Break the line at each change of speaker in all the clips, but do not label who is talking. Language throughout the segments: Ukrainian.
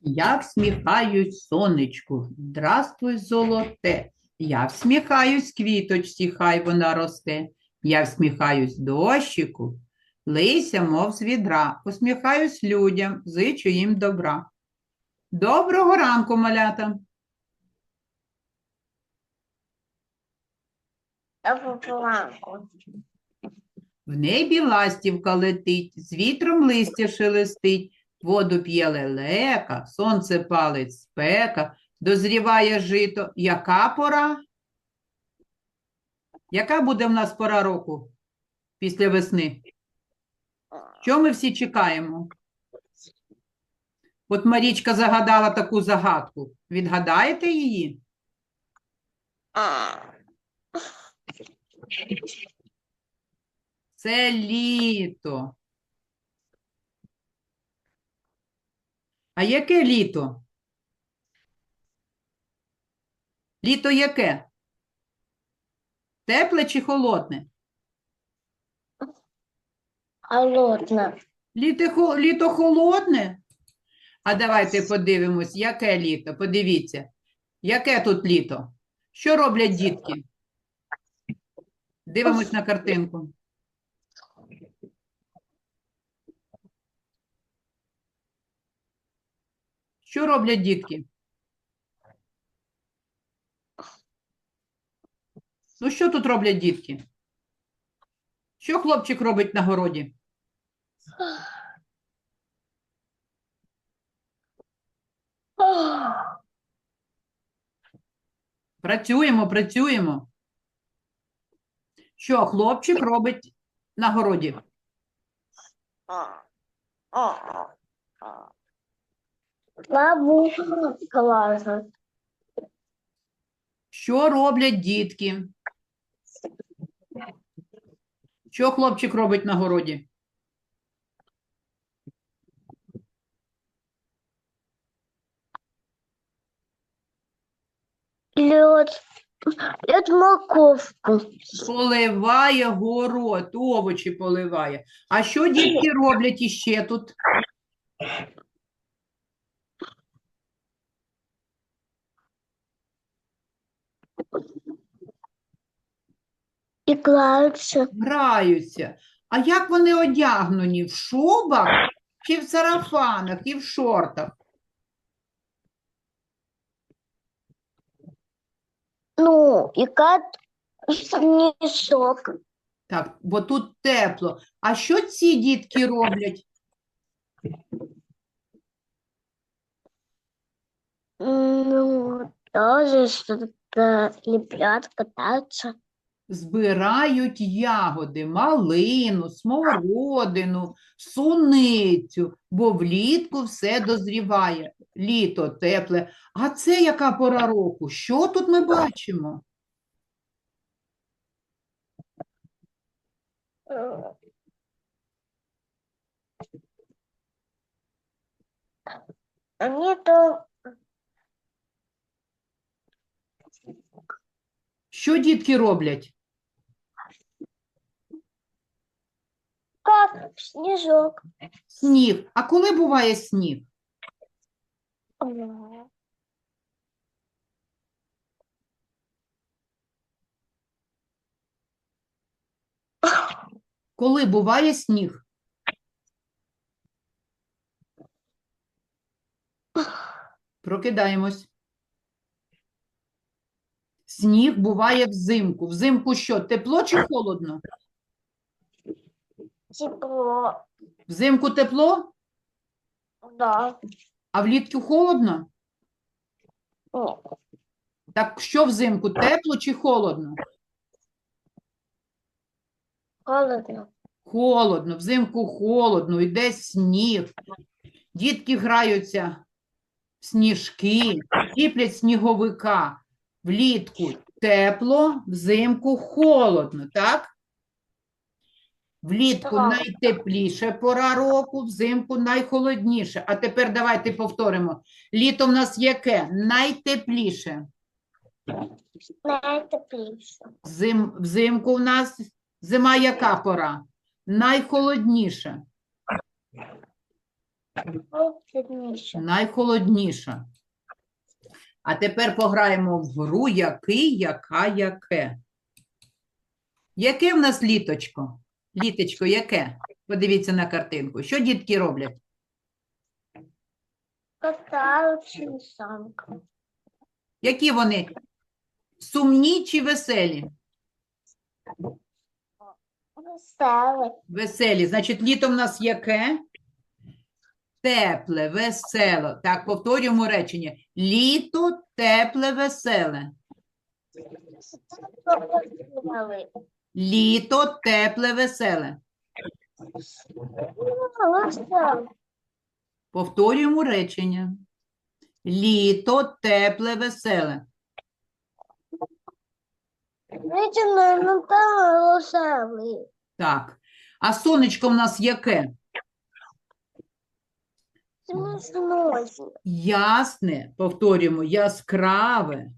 Я всміхаюсь сонечку, здравствуй, золоте. Я всміхаюсь квіточці, хай вона росте. Я всміхаюсь дощику, лися, мов з відра. Посміхаюсь людям, зичу їм добра. Доброго ранку, малята. В небі ластівка летить, з вітром листя шелестить, воду п'є лелека, сонце палить спека, дозріває жито. Яка пора? Яка буде в нас пора року після весни? Що ми всі чекаємо? От Марічка загадала таку загадку. Відгадаєте її? Це літо. А яке літо? Літо яке? Тепле чи холодне?
Холодно.
Літо, літо холодне? А давайте подивимось, яке літо. Подивіться, яке тут літо? Що роблять дітки? Дивимось на картинку. Що роблять дітки? Ну, що тут роблять дітки? Що хлопчик робить на городі? Працюємо, працюємо. Що хлопчик робить на городі?
Лабу классно.
Що роблять дітки? Що хлопчик робить на городі?
Лед. Лед морковку.
Поливає город, овочі поливає. А що дітки роблять іще тут?
Играются.
Граються. А як вони одягнені? В шубах чи в сарафанах і в шортах?
Ну, играют снежок.
Так, бо тут тепло. А що ці дітки роблять?
Ну, тоже что-то лепят, катаются.
Збирають ягоди, малину, смородину, суницю, бо влітку все дозріває. Літо тепле. А це яка пора року? Що тут ми бачимо?
Они
Що дітки роблять?
как снежок.
Сніг. А коли буває сніг? Коли буває сніг? Прокидаємось. Сніг буває взимку. Взимку що? Тепло чи холодно?
Тепло.
Взимку тепло,
Да.
а влітку холодно?
Нет.
Так що взимку? Тепло чи холодно?
Холодно.
Холодно, взимку холодно, йде сніг. Дітки граються в сніжки, ліплять сніговика. Влітку тепло, взимку холодно, так? Влітку
Так.
найтепліше пора року, взимку найхолодніше. А тепер давайте повторимо. Літо в нас яке? Найтепліше.
Найтепліше.
Зим, взимку у нас зима яка пора? Найхолодніша.
Найтепліше.
Найхолодніша. А тепер пограємо в гру який, яка, яке. Яке в нас літочко? Літочко, яке? Подивіться на картинку. Що дітки роблять?
Катаються самка.
Які вони? Сумні чи веселі?
Веселий.
Веселі. Значить, літо в нас яке? Тепле, весело. Так, повторюємо речення. Літо тепле, веселе. Літо тепле, веселе. Повторюємо речення. Літо тепле, веселе.
Витягнув на те.
Так. А сонечко в нас яке?
Смішно.
Ясне, повторюємо, яскраве,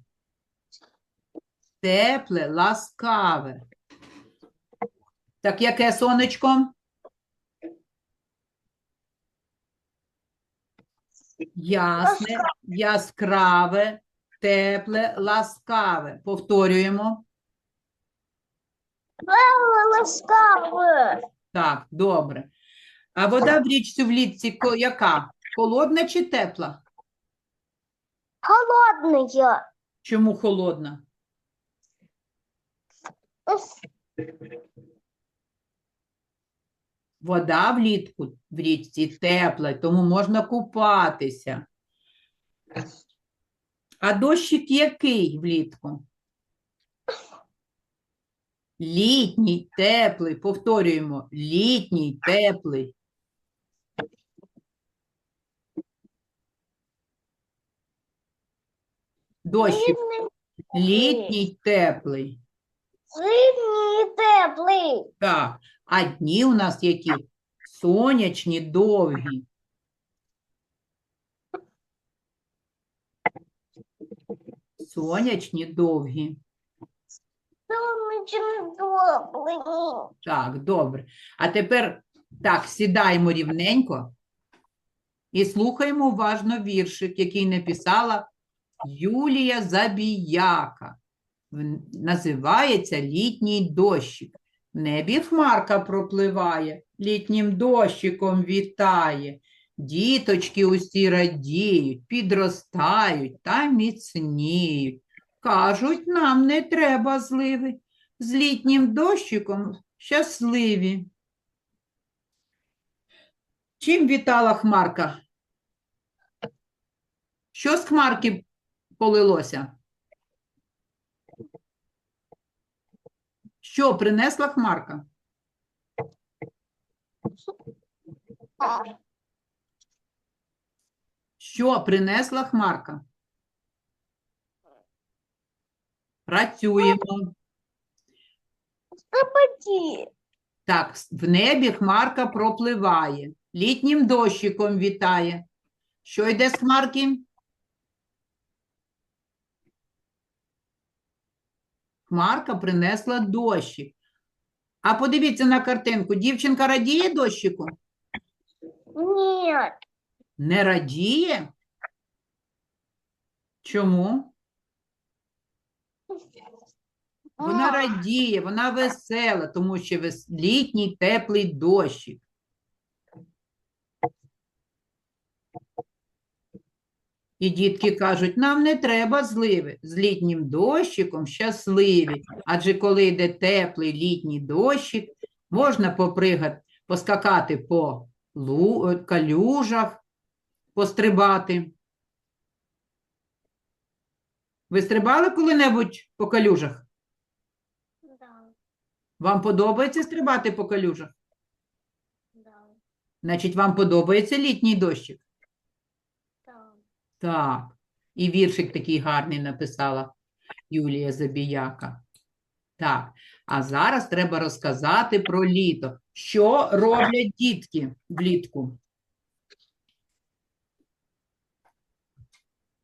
тепле, ласкаве. Так, яке сонечко? Ясне, яскраве, тепле, ласкаве. Повторюємо.
Ласкавий.
Так, добре. А вода в річці в літці яка? Холодна чи тепла?
Холодний.
Чому холодна? Вода влітку в річці тепла, тому можна купатися. А дощик який влітку? Літній, теплий, повторюємо, літній, теплий. Дощик літній, теплий.
Зимній теплий.
Так, а дні у нас які? Сонячні, довгі. Сонячні, довгі.
Сонячний теплий.
Так, добре. А тепер так, сідаємо рівненько і слухаємо уважно віршик, який написала Юлія Забіяка. Називається Літній дощик. В небі хмарка пропливає, літнім дощиком вітає. Діточки усі радіють, підростають та міцніють. Кажуть, нам не треба зливи, з літнім дощиком щасливі. Чим вітала хмарка? Що з хмарки полилося? Що принесла хмарка? Що принесла хмарка? Працюємо. Так, в небі хмарка пропливає, літнім дощиком вітає. Що йде з хмарки? Хмарка принесла дощик. А подивіться на картинку. Дівчинка радіє дощику?
Ні.
Не радіє? Чому? Вона радіє, вона весела, тому що літній теплий дощик. І дітки кажуть, нам не треба зливи, з літнім дощиком щасливі. Адже коли йде теплий літній дощик, можна попригати, поскакати по е, калюжах, пострибати. Ви стрибали коли-небудь по калюжах?
Да,
Вам подобається стрибати по калюжах?
да,
Значить, вам подобається літній дощик? Так. І віршик такий гарний написала Юлія Забіяка. Так. А зараз треба розказати про літо. Що роблять дітки влітку?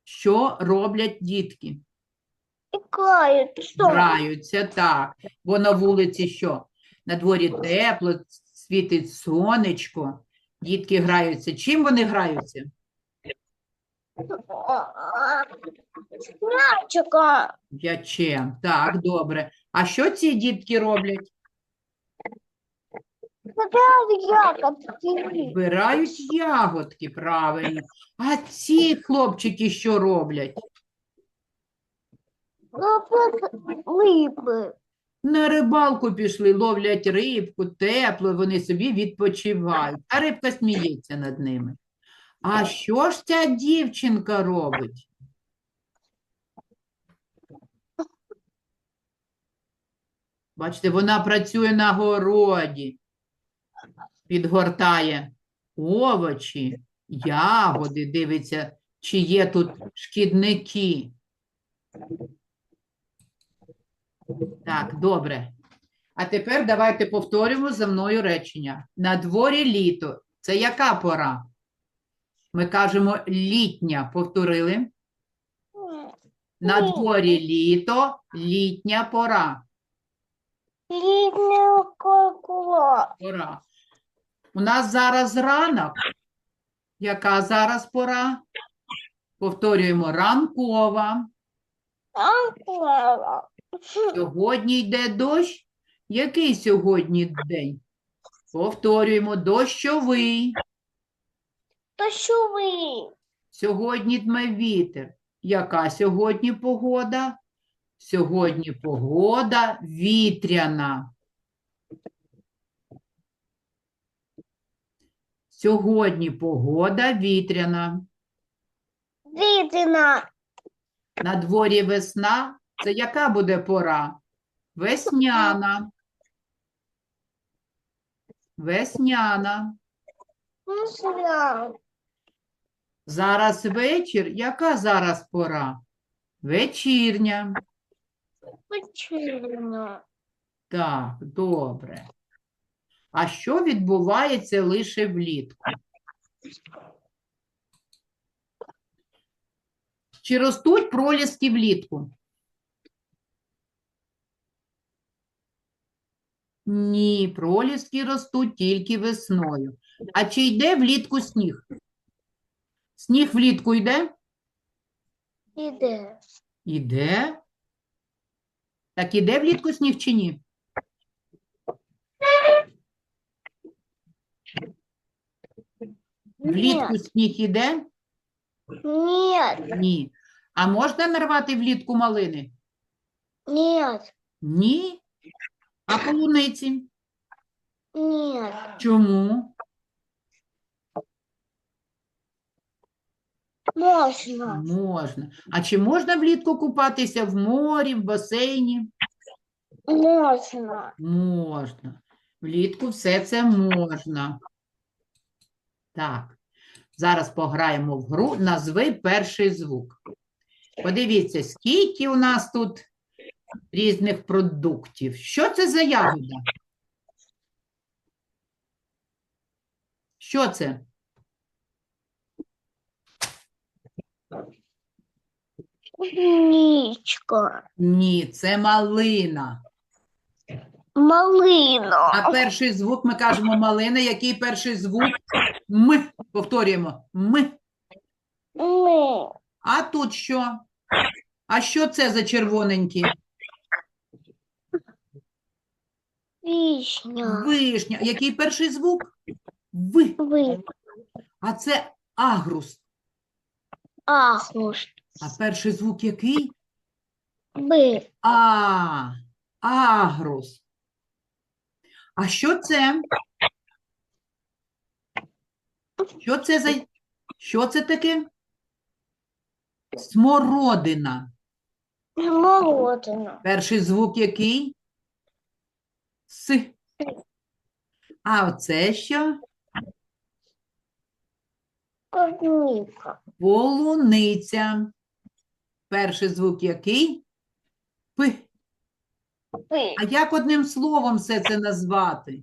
Що роблять дітки? Граються, так. Бо на вулиці що? На дворі тепло, світить сонечко. Дітки граються. Чим вони граються?
С мячиком.
М'ячем. Так, добре. А що ці дітки роблять?
Ягодки.
Збирають ягодки, правильно. А ці хлопчики що роблять?
Рыбы.
На рибалку пішли, ловлять рибку, тепло, вони собі відпочивають. А рибка сміється над ними. А що ж ця дівчинка робить? Бачите, вона працює на городі, підгортає овочі, ягоди, дивиться, чи є тут шкідники. Так, добре. А тепер давайте повторимо за мною речення. На дворі літо. Це яка пора? Ми кажемо літня. Повторили? На дворі літо, літня пора.
Ледяное кукло.
Пора. У нас зараз ранок. Яка зараз пора? Повторюємо ранкова.
Анкула.
Сьогодні йде дощ. Який сьогодні день? Повторюємо дощовий.
То що ви?
Сьогодні дме вітер. Яка сьогодні погода? Сьогодні погода вітряна. Сьогодні погода вітряна.
Видно.
На дворі весна. Це яка буде пора? Весняна. Весняна.
Ну, сюда.
Зараз вечір. Яка зараз пора? Вечірня.
Почему?
Так, добре. А що відбувається лише влітку? Чи ростуть проліски влітку? Ні, проліски ростуть тільки весною. А чи йде влітку сніг? Сніг влітку йде?
Іде.
Іде. Так іде влітку сніг чи ні? Влітку сніг іде?
нет,
Ні. А можна нарвати влітку малини?
нет,
Ні. А полуниці?
нет.
Чому?
Можно.
Можна. А чи можна влітку купатися в морі, в басейні?
Можно.
Можна. Влітку все це можна. Так. Зараз пограємо в гру. Назви перший звук. Подивіться, скільки у нас тут різних продуктів. Що це за ягода? Що це?
Ничка.
Ні, це малина.
Малина.
А перший звук ми кажемо малина. Який перший звук? М. Повторюємо. М.
Мы.
А тут що? А що це за червоненькі?
Вишня.
Вишня. Який перший звук? В.
Вы.
А це агрус.
Ахуш.
А перший звук який?
Бы.
А. Агрус. А що це? Що це за що це таке? Смородина.
Молодина.
Перший звук який? С. А оце що?
Клубника.
Полуниця. Перший звук який? П.
Вы.
А як одним словом все це назвати?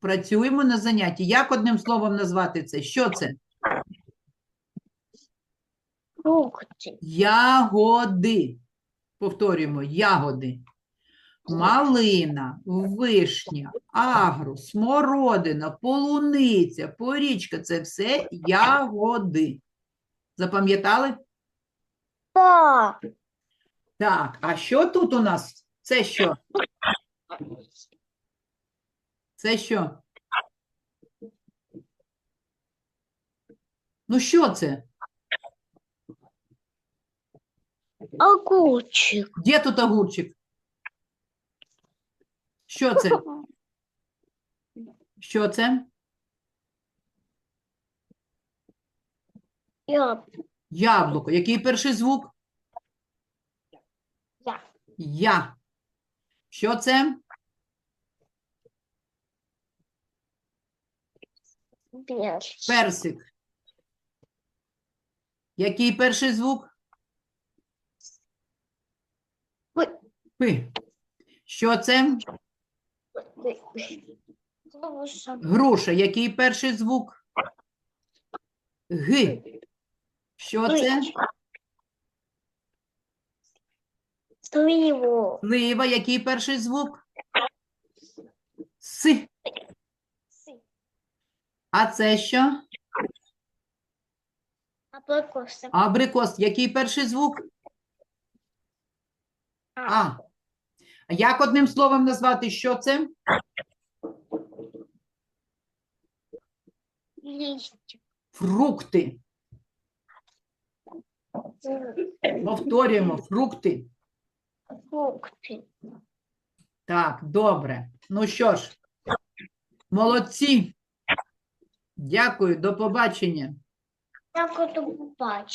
Працюємо на занятті. Як одним словом назвати це? Що це?
Фрукти.
Ягоди. Повторюємо, ягоди. Малина, вишня, агру, смородина, полуниця, порічка це все ягоди. Запам'ятали?
Да.
Так, а що тут у нас? Це що? Це що? Ну, що це?
Огурчик.
Де тут огурчик? Що це? Що це? Яблуко. Який перший звук?
Я.
Я. Що це? Персик. Який перший звук?
Пи.
Що це?
Груша.
Який перший звук? Г. Що це?
Сливу.
Слива. Який перший звук? С. А це що?
Абрикоса.
Абрикос. Який перший звук? А. Як одним словом назвати, що це?
Листик.
Фрукти. Повторюємо, фрукти.
Фрукти.
Так, добре. Ну що ж, молодці. Дякую, до побачення.
Так от побачу.